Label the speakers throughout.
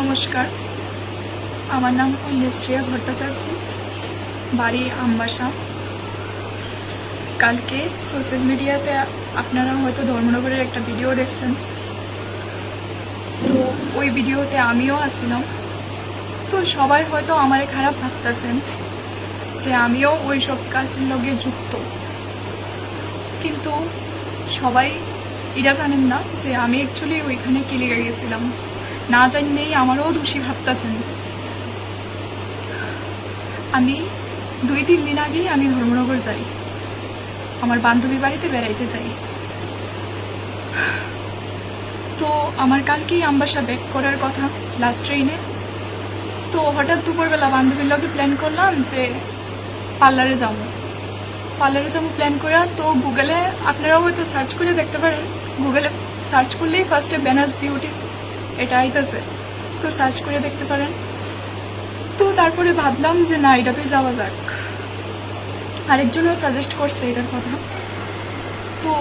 Speaker 1: নমস্কার। আমার নাম অন্যশ্রিয়া ভট্টাচার্য, বাড়ি আমবাসা। কালকে সোশ্যাল মিডিয়াতে আপনারা হয়তো ধর্মনগরের একটা ভিডিও দেখছেন। তো ওই ভিডিওতে আমিও আসছিলাম তো সবাই হয়তো আমারে খারাপ ভাবতেছেন যে আমিও ওই সব কাজের লগে যুক্ত। কিন্তু সবাই এটা জানেন না যে আমি অ্যাকচুয়ালি ওইখানে কি লেগে গেছিলাম। না জানলেই আমারও দোষী ভাবতেছেন। আমি দুই তিন দিন আগেই আমি ধর্মনগর যাই। আমার বান্ধবী বাড়িতে বেড়াইতে যাই। তো আমার কালকেই আমবাসা ব্যাক করার কথা লাস্ট ট্রেনে তো হঠাৎ দুপুরবেলা বান্ধবীর লগে প্ল্যান করলাম যে পার্লারে যাব। পার্লারে যাব প্ল্যান করে তো গুগলে আপনারাও হয়তো সার্চ করে দেখতে পারেন। গুগলে সার্চ করলেই ফার্স্টে ব্যানার্স বিউটিস এটা আইতেছে। তো সার্চ করে দেখতে পারেন। তো তারপরে ভাবলাম যে না এটা তুই যাওয়া যাক। আরেকজনও সাজেস্ট করছে এটার কথা। তো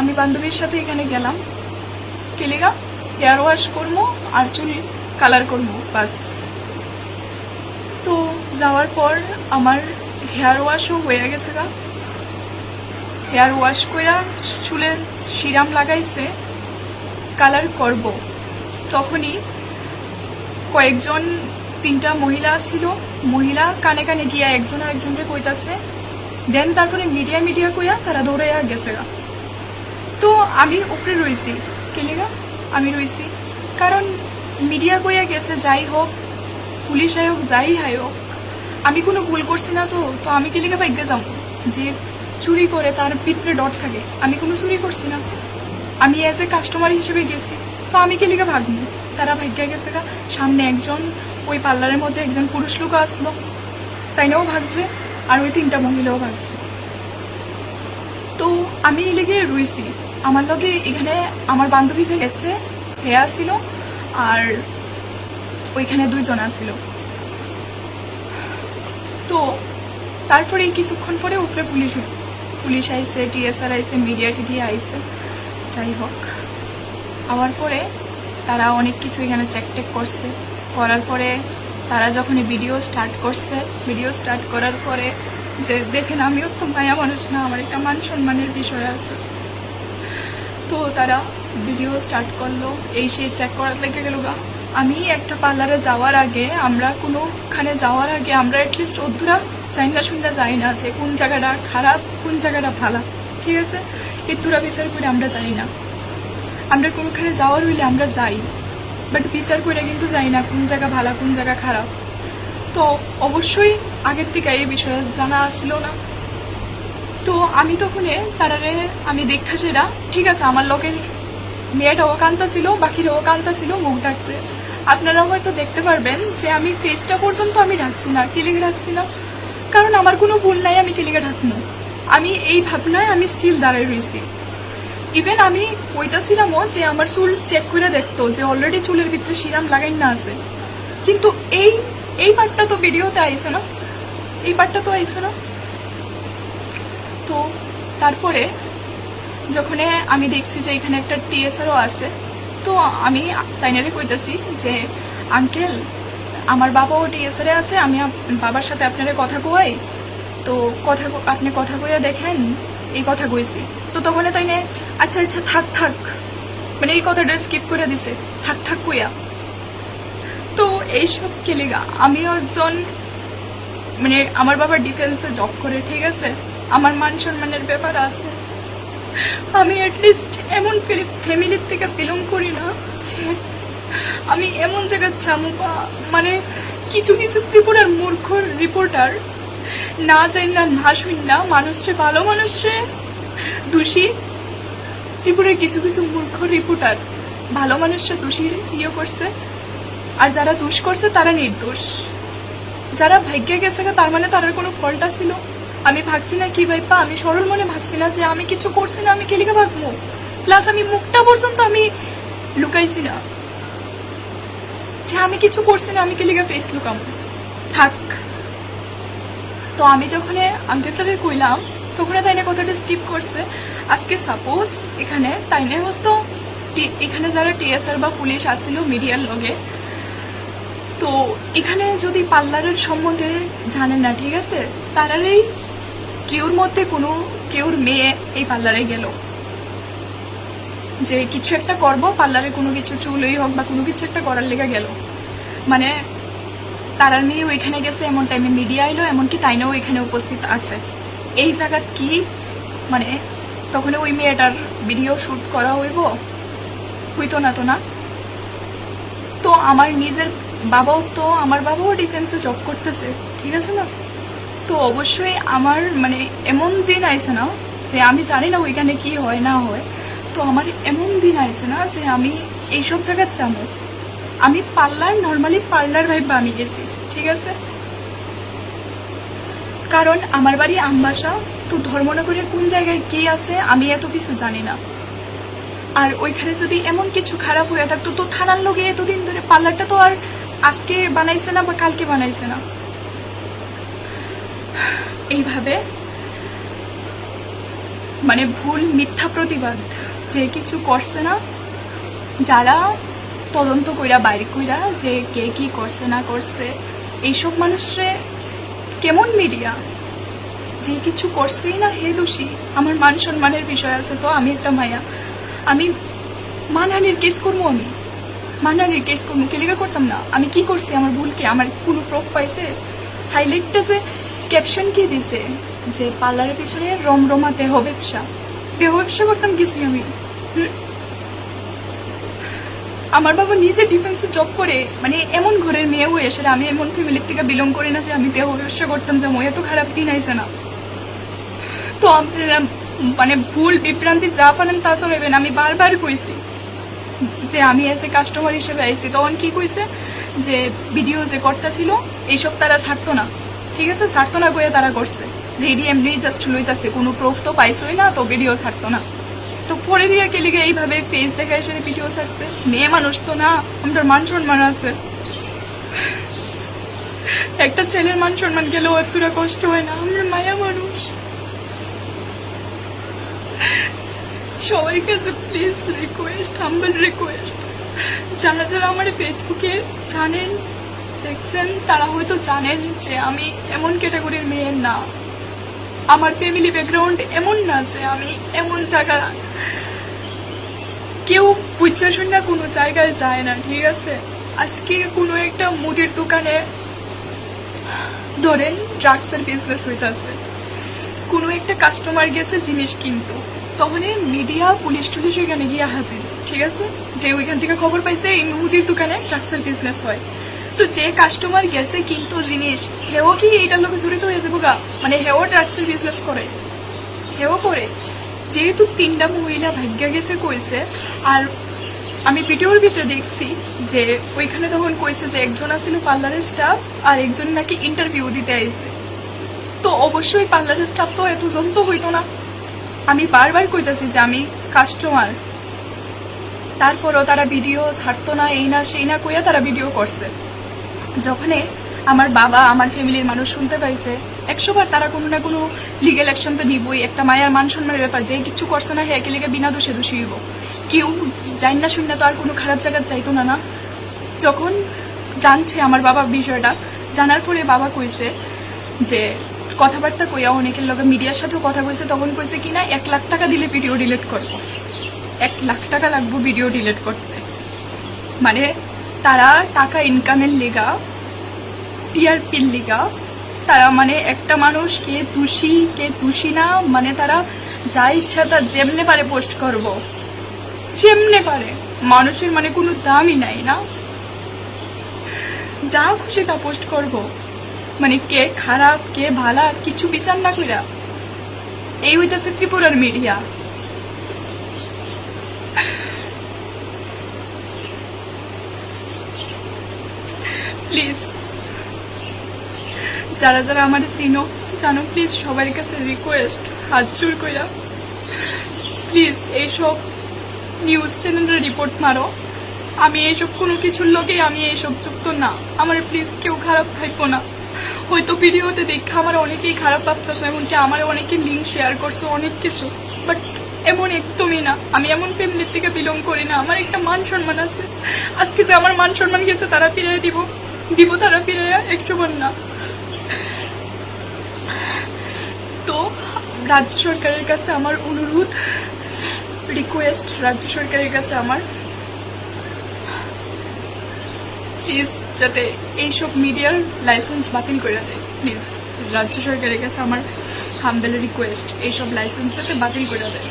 Speaker 1: আমি বান্ধবীর সাথে এখানে গেলাম। কেলিগা হেয়ার ওয়াশ করব আর চুল কালার করব বাস। তো যাওয়ার পর আমার হেয়ার ওয়াশও হয়ে গেছে গা। হেয়ার ওয়াশ কইরা চুলে সিরাম লাগাইছে। কালার করব। তখনই কয়েকজন, তিনটা মহিলা আসছিল। মহিলা কানে কানে গিয়া একজন আরেকজনকে কইতাছে, দেন তারপরে মিডিয়া মিডিয়া কইয়া তারা দৌড়াইয়া গেছে গা। তো আমি উপরে রইছি। কেলিগা আমি রইছি। কারণ মিডিয়া কইয়া গেছে, যাই হোক, পুলিশ আয়োগ যাই হোক, আমি কোনো ভুল করছি না তো তো আমি কেলিগা বাইকে যাব? যে চুরি করে তার পিতরে ডট থাকে, আমি কোনো চুরি করছি না। আমি অ্যাজ এ কাস্টমার হিসেবে গেছি। তো আমি কেলিগা ভাগবো তারা ভাগ্যে গেছে গা। সামনে একজন, ওই পার্লারের মধ্যে একজন পুরুষ লোক আসলো। তাই নাও ভাগছে, আর ওই তিনটা মহিলাও ভাগছে। তো আমি এই লেগে রুইছি। আমার লগে এখানে আমার বান্ধবী যে এসছে হেয়া ছিল আর ওইখানে দুইজন আছিল তো তারপরে কিছুক্ষণ পরে উপরে পুলিশ পুলিশ আইসে টিএসআর আইসে, মিডিয়া টিডিয়া আইসে। যাই হোক। আওয়ার পরে তারা অনেক কিছু এখানে চেক টেক করছে। করার পরে তারা যখন ভিডিও স্টার্ট করছে ভিডিও স্টার্ট করার পরে যে দেখেন আমিও তো মায়া মানুষ না, আমার একটা মান সম্মানের বিষয় আছে। তো তারা ভিডিও স্টার্ট করল, এই সেই চেক করার লেগে গেল গা। আমি একটা পার্লারে যাওয়ার আগে, আমরা কোনোখানে যাওয়ার আগে আমরা অ্যাটলিস্ট অধুরা চাই না শুনলে যাই না যে কোন জায়গাটা খারাপ, কোন জায়গাটা ভালো। ঠিক আছে? এতুরা বিচার করে আমরা যাই না। আমরা কোনোখানে যাওয়ার হইলে আমরা যাই বাট বিচার করে কিন্তু যাই না, কোন জায়গা ভালো, কোন জায়গা খারাপ। তো অবশ্যই আগের থেকে এই বিষয়ে জানা আসছিল না। তো আমি তখন তারারে আমি দেখা সেরা, ঠিক আছে, আমার লোকের মেয়েটাও কান্তা ছিল বাকিরাও কান্তা ছিল, মুখ ডাকছে। আপনারা হয়তো দেখতে পারবেন যে আমি ফেসটা পর্যন্ত আমি রাখছি না, কিলিগে রাখছি না। কারণ আমার কোনো ভুল নাই, আমি কিলিগে ঢাকবো। আমি এই ভাবনায় আমি স্টিল দাঁড়ায় রয়েছি ইভেন আমি কইতাছিলামও যে আমার চুল চেক করে দেখতো যে অলরেডি চুলের ভিতরে সিরাম লাগাই না আছে। কিন্তু এই এই পার্টটা তো ভিডিওতে আইছে না? এই পার্টটা তো আইছে না? তো তারপরে যখন আমি দেখছি যে এখানে একটা টিএসআরও আছে, তো আমি তাইনারে কইতাছি যে, আঙ্কেল, আমার বাবাও টিএসআরে আছে, আমি বাবার সাথে আপনারে কথা কোয়াই তো কথা আপনি কথা কইয়া দেখেন? এই কথা কইছি। তো তখন তাইনে আচ্ছা আচ্ছা থাক থাক। মানে এই কথাটা স্কিপ করে দিছে। থাক থাক কইয়া। তো এইসব কেলেগা আমিও একজন মানে আমার বাবা ডিফেন্সে জব করে, ঠিক আছে? আমার মান সম্মানের ব্যাপার আছে। আমি অ্যাটলিস্ট এমন ফ্যামিলির থেকে বিলং করি না যে আমি এমন জায়গায় চামু বা মানে কিছু কিছু ত্রিপুরার মূর্খ রিপোর্টার না যাই না না শুন না মানুষরে ভালো মানুষরে দোষী। ত্রিপুরার কিছু কিছু মূর্খ রিপোর্টার। ভালো মানুষরা দোষী ইয়ে করছে। আর যারা দোষ করছে, তারা নির্দোষ। যারা ভাগ্যে গেছে তার মানে তাদের কোনো ফলটা ছিল। আমি ভাবছি না কি ভাইপা, আমি সরল মনে ভাবছি না যে আমি কিছু করছি না, আমি কেলিকা ভাববো? প্লাস আমি মুখটা পর্যন্ত আমি লুকাইছি না। যে আমি কিছু করছি না, আমি কেলিকা ফেস লুকাম থাক। তো আমি যখন আঙ্কেলটারে কইলাম তখন তাইনে কথাটা স্কিপ করছে। আজকে সাপোজ এখানে তাইনে হতো এখানে যারা টিএসআর বা পুলিশ আসছিল মিডিয়ার লগে, তো এখানে যদি পার্লারের সম্বন্ধে জানেন না, ঠিক আছে? তারারই কেউর মধ্যে কোনো, কেউর মেয়ে এই পার্লারে গেল। যে কিছু একটা করব, পার্লারে কোনো কিছু চুলই হোক বা কোনো কিছু একটা করার লেগে গেল। মানে তারার মেয়ে ওইখানে গেছে, এমন টাইমে মিডিয়া এলো, এমনকি তাইনাও এখানে উপস্থিত আছে। এই জায়গাত কি? মানে তখন ওই মেয়েটার ভিডিও শ্যুট করা হইব? হইতো না তো না? তো আমার নিজের বাবাও তো, আমার বাবাও ডিফেন্সে জব করতেছে, ঠিক আছে না? তো অবশ্যই আমার মানে এমন দিন আইছে না যে আমি জানি না ওইখানে কি হয়, না হয়। তো আমার এমন দিন আইছে না যে আমি এইসব জায়গায় যাব। আমি পার্লার নর্মালি পার্লার ভাইবা আমি গেছি, ঠিক আছে? কারণ আমার বাড়ি আমবাসা, তো ধর্মনগরের কোন জায়গায় কি আছে আমি এত কিছু জানি না। আর ওইখানে যদি এমন কিছু খারাপ হয়ে থাকতো, তো থানার লোকে এতদিন ধরে পার্লারটা তো আর আজকে বানাইছে না বা কালকে বানাইছে না। এইভাবে মানে ভুল মিথ্যা প্রতিবাদ যে কিছু করছে না, যারা তদন্ত কইরা, বাইরে কইরা যে কে কি করছে, না করছে, এইসব মানুষরে কেমন মিডিয়া? যে কিছু করছেই না হে দোষী। আমার মান সম্মানের বিষয় আছে তো, আমি একটা মায়া। আমি মানহানির কেস করব আমি। মানহানির কেস করব কেলিকা করতাম না। আমি কি করছি? আমার ভুল কি আমার কোনো প্রুফ পাইছে? হাইলাইটটা যে ক্যাপশন কি দিছে? যে পার্লারের পিছনে রমরমা দেহ ব্যবসা। দেহ ব্যবসা করতাম গেছি আমি। হুম? আমার বাবা নিজে ডিফেন্সে জব করে মানে এমন ঘরের মেয়ে হয়ে এসে আমি এমন ফ্যামিলির থেকে বিলং করি না যে আমি দেহ ব্যবসা করতাম যে যেমন এত খারাপ দিন আইসে না। তো আপনারা মানে ভুল বিভ্রান্তি যা পারেন তা চলবেন আমি বারবার কইছি যে আমি এসে কাস্টমার হিসেবে আইছি। তখন কি কইছে? যে ভিডিও যে করতেছিল, এইসব তারা ছাড়তো না। ঠিক আছে? ছাড়তো না কইয়া তারা করছে। যে এডি এমনি জাস্ট লইতাছে, কোনো প্রুফ তো পাইছই না, তো ভিডিও ছাড়তো না। পরে দিয়ে কেলিগে এইভাবে ফেস দেখা এসে ভিডিও ছাড়ছে। মেয়ে মানুষ তো না, আমার মান সম্মান আছে। একটা ছেলের মান সম্মান গেলেও এতটা কষ্ট হয় না, আমরা মায়া মানুষ। সবার কাছে প্লিজ রিকোয়েস্ট হাম্বল রিকোয়েস্ট যারা যারা আমার ফেসবুকে জানেন, দেখছেন, তারা হয়তো জানেন যে আমি এমন ক্যাটাগরির মেয়ে না। আমার ফ্যামিলি ব্যাকগ্রাউন্ড এমন না যে আমি এমন জায়গা কেউ বুঝছে শুনে কোনো জায়গায় যায় না, ঠিক আছে? আজকে কোনো একটা মুদির দোকানে ধরেন ড্রাগসের বিজনেস হইতাছে। কোনো একটা কাস্টমার গেছে জিনিস কিনতো। তখন মিডিয়া পুলিশ টুলিশ ওইখানে গিয়ে হাজির, ঠিক আছে? যে ওইখান থেকে খবর পাইছে এই মুদির দোকানে ড্রাগসের বিজনেস হয়। তো যে কাস্টমার গেছে কিন্তু জিনিস, হেও কি এইটার লোকে জড়িত হয়ে যাব গা? মানে হেও ড্রাগসের বিজনেস করে। হেও করে। যেহেতু তিনটা মহিলা ভাগ্য গেছে কইছে, আর আমি ভিডিওর ভিতরে দেখছি যে ওইখানে তখন কইছে যে একজন আছিল পার্লারের স্টাফ আর একজন নাকি ইন্টারভিউ দিতে আইছে। তো অবশ্যই পার্লারের স্টাফ তো এত জন্ত হইতো না। আমি বারবার কইতাছি যে আমি কাস্টমার তারপরও তারা ভিডিও ছাড়তো না, এই না, সেই না কইয়া তারা ভিডিও করছে। যখনে আমার বাবা আমার ফ্যামিলির মানুষ শুনতে পাইছে, একশোবার তারা কোনো না কোনো লিগেল অ্যাকশন তো নিবই, একটা মায়ের মান সম্মানের ব্যাপার, যে কিছু করছে না হ্যাঁ লেগে বিনা দোষে দোষী হইব। কেউ যাই না শুনে তো আর কোনো খারাপ জায়গা চাইতো না না? যখন জানছে আমার বাবা বিষয়টা, জানার পরে বাবা কইছে যে, কথাবার্তা কইয়া অনেকের লগে মিডিয়ার সাথেও কথা কইছে তখন কইছে কি না, এক লাখ টাকা দিলে ভিডিও ডিলিট করব। এক লাখ টাকা লাগবো ভিডিও ডিলিট করতে। মানে তারা টাকা ইনকামের লেগা টিআরপির লিগা তারা মানে একটা মানুষ কে দোষী কে দোষী না মানে তারা যা ইচ্ছা তা যেমনে পারে পোস্ট করব। যেমনে পারে। মানুষের মানে কোনো দামই নাই না। যা খুশি তা পোস্ট করব। মানে কে খারাপ, কে ভালা, কিছু বিচার না কইরা। এই হইতাছে ত্রিপুরার মিডিয়া। প্লিজ। যারা যারা আমার চিনো, জানো প্লিজ সবার কাছে রিকোয়েস্ট হাত জোর কইরা। প্লিজ এইসব নিউজ চ্যানেলের রিপোর্ট মারো। আমি এইসব কোনো কিছুর লোকেই, আমি এইসব যুক্ত না। আমার প্লিজ কেউ খারাপ ভাইবো না। হয়তো ভিডিওতে দেখে আমার অনেকেই খারাপ ভাবতেছে, এমনকি আমার অনেকে লিঙ্ক শেয়ার করছে, অনেক কিছু। বাট এমন একদমই না। আমি এমন ফ্যামিলির থেকে বিলং করি না। আমার একটা মান সম্মান আছে। আজকে যে আমার মান সম্মান গেছে, তারা ফিরিয়ে দিব। দিব তারা ফিরে একশো না। তো রাজ্য সরকারের কাছে আমার অনুরোধ রিকোয়েস্ট রাজ্য সরকারের কাছে আমার। প্লিজ যাতে এইসব মিডিয়ার লাইসেন্স বাতিল করে দেয়। প্লিজ রাজ্য সরকারের কাছে আমার হাম্বেল রিকোয়েস্ট এইসব লাইসেন্স যাতে বাতিল করে দেয়।